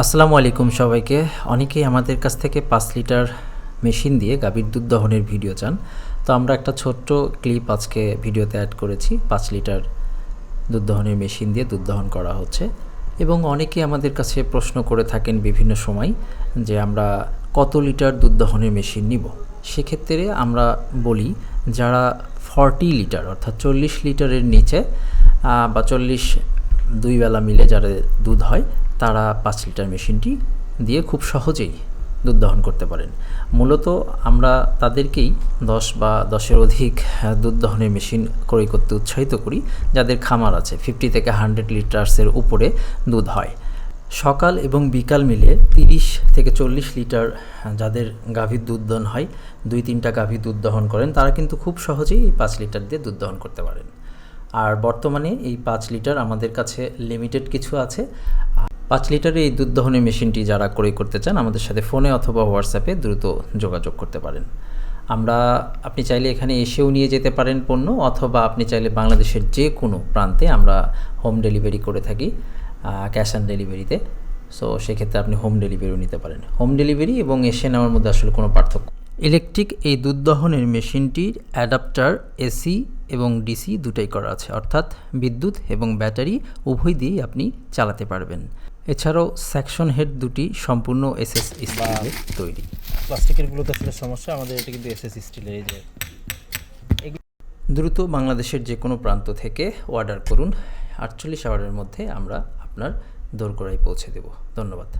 আসসালামু আলাইকুম সবাইকে। অনেকেই আমাদের কাছ থেকে পাঁচ লিটার মেশিন দিয়ে গাভীর দুধ দহনের ভিডিও চান। তো আমরা একটা ছোট্ট ক্লিপ আজকে ভিডিওতে অ্যাড করেছি, পাঁচ লিটার দুধ দহনের মেশিন দিয়ে দুধ দহন করা হচ্ছে। এবং অনেকেই আমাদের কাছে প্রশ্ন করে থাকেন বিভিন্ন সময় যে আমরা কত লিটার দুধ দহনের মেশিন নিব। সেক্ষেত্রে আমরা বলি, যারা ফর্টি লিটার অর্থাৎ চল্লিশ লিটারের নিচে বা চল্লিশ দুই বেলা মিলে যারা দুধ হয় তারা পাঁচ লিটার মেশিনটি দিয়ে খুব সহজেই দুধ দহন করতে পারেন। মূলত আমরা তাদেরকেই দশ বা দশের অধিক দুধ দহনের মেশিন ক্রয় করতে উৎসাহিত করি, যাদের খামার আছে। ফিফটি থেকে হান্ড্রেড লিটার্সের উপরে দুধ হয়। সকাল এবং বিকাল মিলে তিরিশ থেকে চল্লিশ লিটার যাদের গাভীর দুধ দহন হয়, দুই তিনটা গাভীর দুধ দহন করেন, তারা কিন্তু খুব সহজেই এই পাঁচ লিটার দিয়ে দুধ দহন করতে পারেন। আর বর্তমানে এই পাঁচ লিটার আমাদের কাছে লিমিটেড কিছু আছে। পাঁচ লিটারের এই দুধ দহনের মেশিনটি যারা ক্রয় করতে চান, আমাদের সাথে ফোনে অথবা হোয়াটসঅ্যাপে দ্রুত যোগাযোগ করতে পারেন। আমরা, আপনি চাইলে এখানে এসেও নিয়ে যেতে পারেন পণ্য, অথবা আপনি চাইলে বাংলাদেশের যে কোনো প্রান্তে আমরা হোম ডেলিভারি করে থাকি ক্যাশ অন ডেলিভারিতে। সো, সেক্ষেত্রে আপনি হোম ডেলিভারিও নিতে পারেন। হোম ডেলিভারি এবং এসে নেওয়ার মধ্যে আসলে কোনো পার্থক্য ইলেকট্রিক এই দুধ দহনের মেশিনটির অ্যাডাপ্টার, এসি এবং ডিসি দুটাই করা আছে। অর্থাৎ বিদ্যুৎ এবং ব্যাটারি উভয় দিয়েই আপনি চালাতে পারবেন। এছাড়াও সেকশন হেড দুটি সম্পূর্ণ এসএস স্টিলের তৈরি। প্লাস্টিকেরগুলোতে আসলে সমস্যা আমাদের এটা কিন্তু এসএস স্টিলের এই যে। দ্রুত বাংলাদেশের যে কোনো প্রান্ত থেকে অর্ডার করুন। আটচল্লিশ আওয়ারের মধ্যে আমরা আপনার দোরগোড়ায় পৌঁছে দেব। ধন্যবাদ।